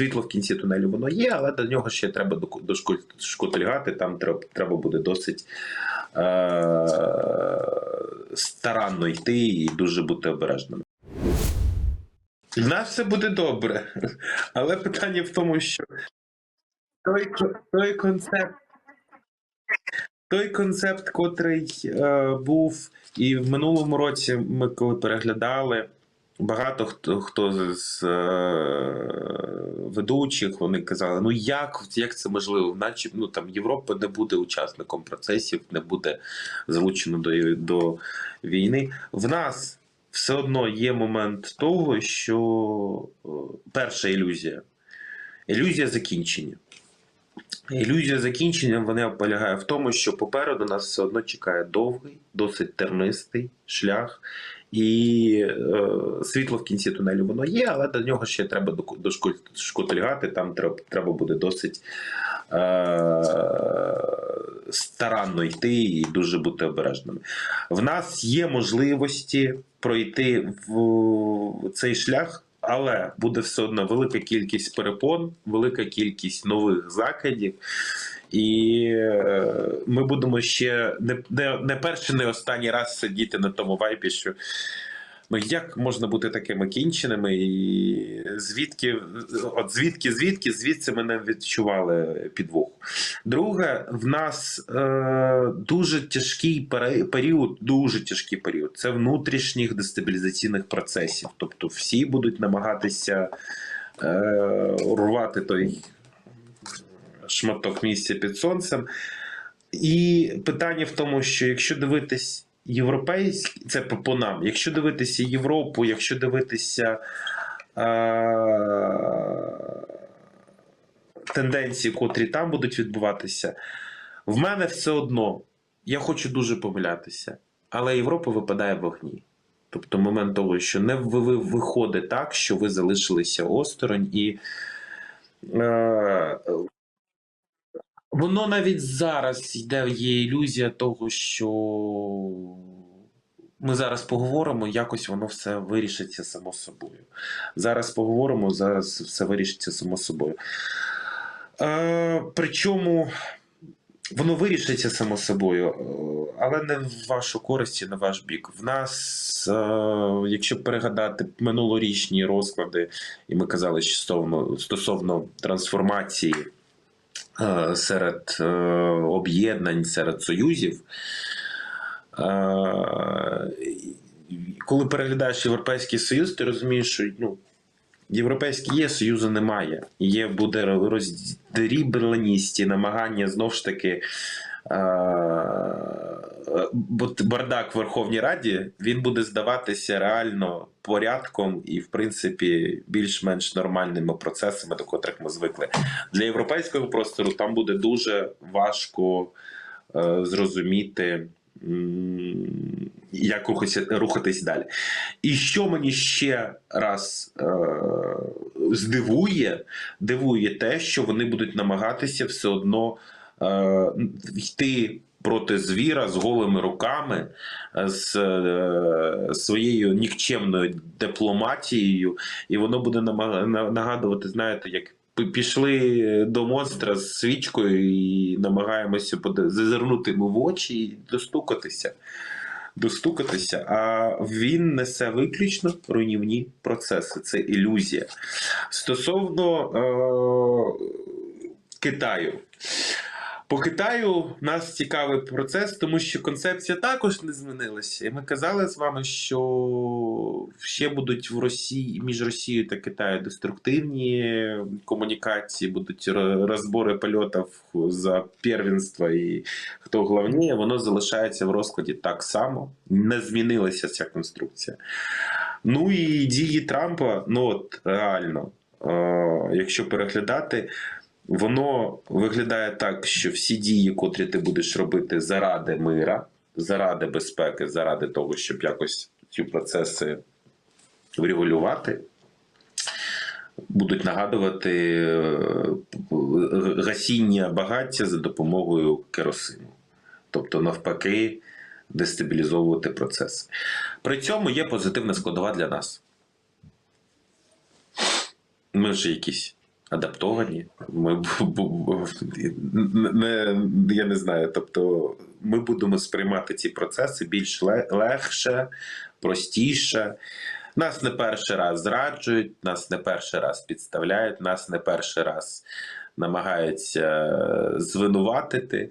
світло в кінці тунелю воно є, але до нього ще треба дошкутильгати, там треба, буде досить е- старанно йти і дуже бути обережним. В нас все буде добре, але питання в тому, що той, той концепт. Той концепт, котрий е, був і в минулому році, ми коли переглядали, багато хто хто з, е, ведучих вони казали: ну як, як це можливо? Наче ну там Європа не буде учасником процесів, не буде залучено до, до війни. В нас все одно є момент того, що е, перша ілюзія ілюзія закінчення. Ілюзія закінчення вона полягає в тому, що попереду нас все одно чекає довгий, досить тернистий шлях, і е, світло в кінці тунелю воно є, але до нього ще треба дошкутильгати, там треба, треба буде досить е, старанно йти і дуже бути обережними. В нас є можливості пройти в цей шлях. Але буде все одно велика кількість перепон, велика кількість нових закидів, і е, ми будемо ще не, не, не перший, не останній раз сидіти на тому вайпі, що ну як можна бути такими кінченими, і звідки, от звідки, звідки, звідси ми не відчували підвоху. Друге, в нас е, дуже тяжкий період, дуже тяжкий період. Це внутрішніх дестабілізаційних процесів. Тобто всі будуть намагатися е, рвати той шматок місця під сонцем. І питання в тому, що якщо дивитись європейські, це по, нам, якщо дивитися Європу, якщо дивитися е, тенденції, котрі там будуть відбуватися, в мене все одно, я хочу дуже помилятися, але Європа випадає в вогні. Тобто момент того, що не ви- виходить так, що ви залишилися осторонь, і е, воно навіть зараз йде є ілюзія того, що ми зараз поговоримо, якось воно все вирішиться само собою. Зараз поговоримо, зараз все вирішиться само собою. Е, причому воно вирішиться само собою, е, але не в вашу користь і на ваш бік. В нас, е, якщо перегадати минулорічні розклади, і ми казали що стосовно, стосовно трансформації серед е, об'єднань, серед союзів. Е, Коли переглядаєш Європейський Союз, ти розумієш, що ну, Європейський є, Союзу немає. Є буде роздрібленість і намагання знову ж таки. е, бардак в Верховній Раді він буде здаватися реально порядком і, в принципі, більш-менш нормальними процесами, до котрих ми звикли. Для європейського простору там буде дуже важко е, зрозуміти, як рухатися, рухатись далі. І що мені ще раз е, здивує, дивує те, що вони будуть намагатися все одно е, йти проти звіра з голими руками, е, з е, своєю нікчемною дипломатією, і воно буде нагадувати, знаєте, як. пі- Пішли до монстра з свічкою і намагаємося зазирнути йому в очі і достукатися достукатися, а він несе виключно руйнівні процеси. Це ілюзія. Стосовно е- Китаю. По Китаю нас цікавий процес, тому що концепція також не змінилася. І ми казали з вами, що ще будуть в Росії між Росією та Китаєм деструктивні комунікації, будуть розбори польотів за первенство і хто головніє, воно залишається в розкладі так само. Не змінилася ця конструкція. Ну і дії Трампа, ну от реально, е, якщо переглядати, воно виглядає так, що всі дії, котрі ти будеш робити заради мира, заради безпеки, заради того, щоб якось ці процеси врегулювати, будуть нагадувати е, гасіння багаття за допомогою керосину. Тобто, навпаки, дестабілізовувати процес. При цьому є позитивна складова для нас. Ми вже якісь адаптовані. Ми не, я не знаю. Тобто, ми будемо сприймати ці процеси більш легше, простіше. Нас не перший раз зраджують, нас не перший раз підставляють, нас не перший раз намагаються звинуватити.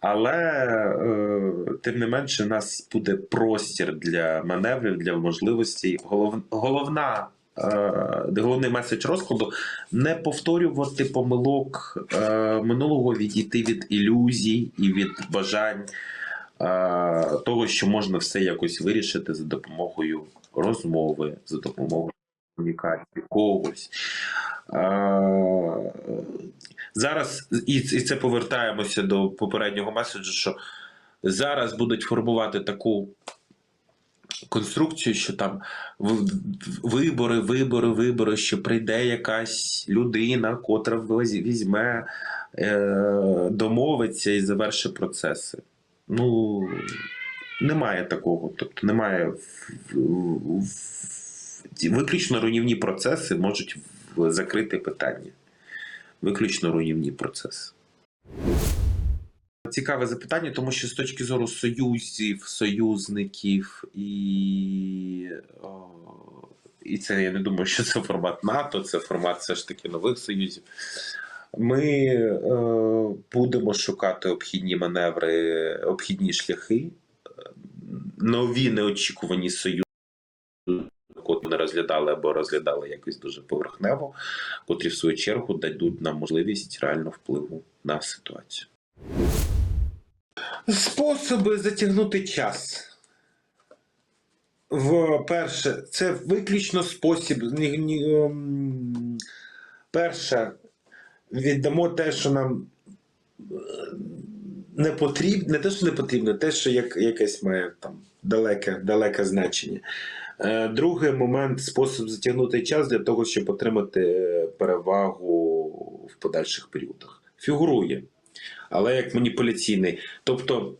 Але е, тим не менше, у нас буде простір для маневрів, для можливостей. Голов, головна, е, головний меседж розкладу не повторювати помилок е, минулого, відійти від ілюзій і від бажань е, того, що можна все якось вирішити за допомогою розмови, за допомогою комунікації когось. Зараз і це повертаємося до попереднього меседжу, що зараз будуть формувати таку конструкцію, що там вибори, вибори, вибори, що прийде якась людина, котра візьме, е, домовиться і завершить процеси. Ну, немає такого. Тобто немає виключно руйнівні процеси можуть закрити питання. Виключно руйнівні процеси. Цікаве запитання, тому що з точки зору союзів, союзників і. О, і це я не думаю, що це формат НАТО, це формат все ж таки нових союзів. Ми е, будемо шукати обхідні маневри, обхідні шляхи, нові неочікувані союзи, котрі не розглядали або розглядали якось дуже поверхнево, котрі в свою чергу дадуть нам можливість реально впливу на ситуацію. Способи затягнути час. В перше, це виключно спосіб. ем, Перше, віддамо те, що нам е, не потрібно, не те, що не потрібно, те, що як, якесь має там далеке, далеке значення. Е, Другий момент спосіб затягнути час для того, щоб отримати е, перевагу в подальших періодах. Фігурує, але як маніпуляційний. Тобто.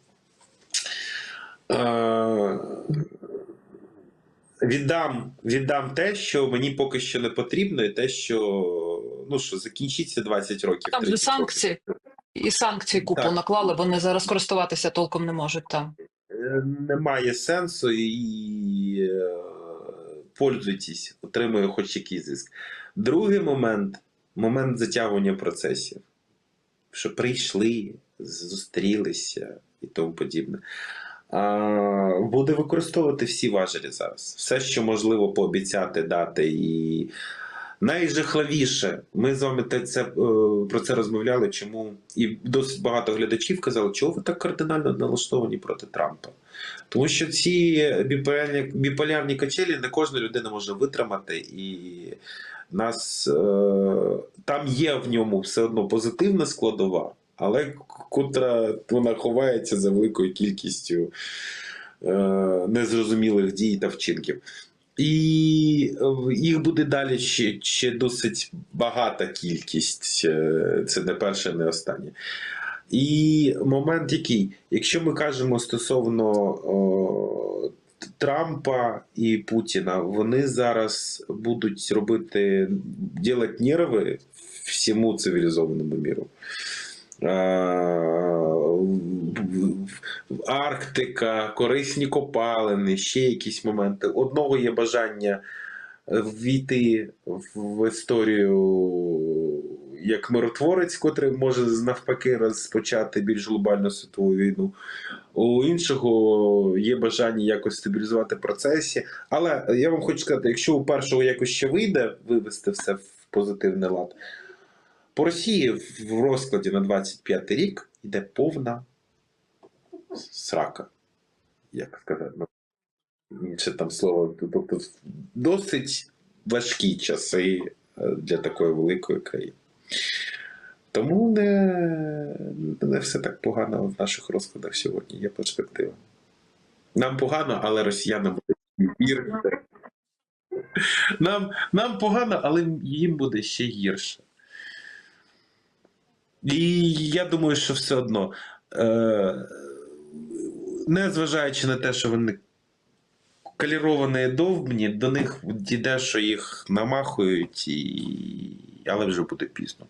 Е, Віддам, віддам те, що мені поки що не потрібно, і те, що ну що закінчиться 20 років. Там же 30 років. санкції. І санкції купу Так. наклали, вони зараз користуватися толком не можуть там. Е, Немає сенсу і е, пользуйтесь, отримує хоч якийсь зиск. Другий момент момент затягування процесів. Що прийшли, зустрілися і тому подібне. Буде використовувати всі важелі зараз. Все, що можливо пообіцяти, дати. І найжахливіше, ми з вами це, е, про це розмовляли, чому і досить багато глядачів казали, чого ви так кардинально налаштовані проти Трампа. Тому що ці біполярні, біполярні качелі не кожна людина може витримати, і нас е, там є в ньому все одно позитивна складова, але котра вона ховається за великою кількістю е, незрозумілих дій та вчинків. І е, їх буде далі ще, ще досить багата кількість. Це не перше, не останнє. І момент який, якщо ми кажемо стосовно о, Трампа і Путіна, вони зараз будуть робити ділати нерви всьому цивілізованому міру. Арктика, корисні копалини, ще якісь моменти. Одного є бажання ввійти в історію як миротворець, котрий може навпаки розпочати більш глобальну світову війну. У іншого є бажання якось стабілізувати процесі. Але я вам хочу сказати, якщо у першого якось ще вийде вивести все в позитивний лад, по Росії в розкладі на 25 рік йде повна срака. Як сказати, інше там слово. Тобто досить важкі часи е, для такої великої країни. Тому не, не все так погано в наших розкладах сьогодні. Є перспектива. Нам погано, але росіянам буде гірше. Нам, нам погано, але їм буде ще гірше. І я думаю, що все одно, е, незважаючи на те, що вони каліровані довбні, до них дійде, що їх намахують і але вже буде пізно.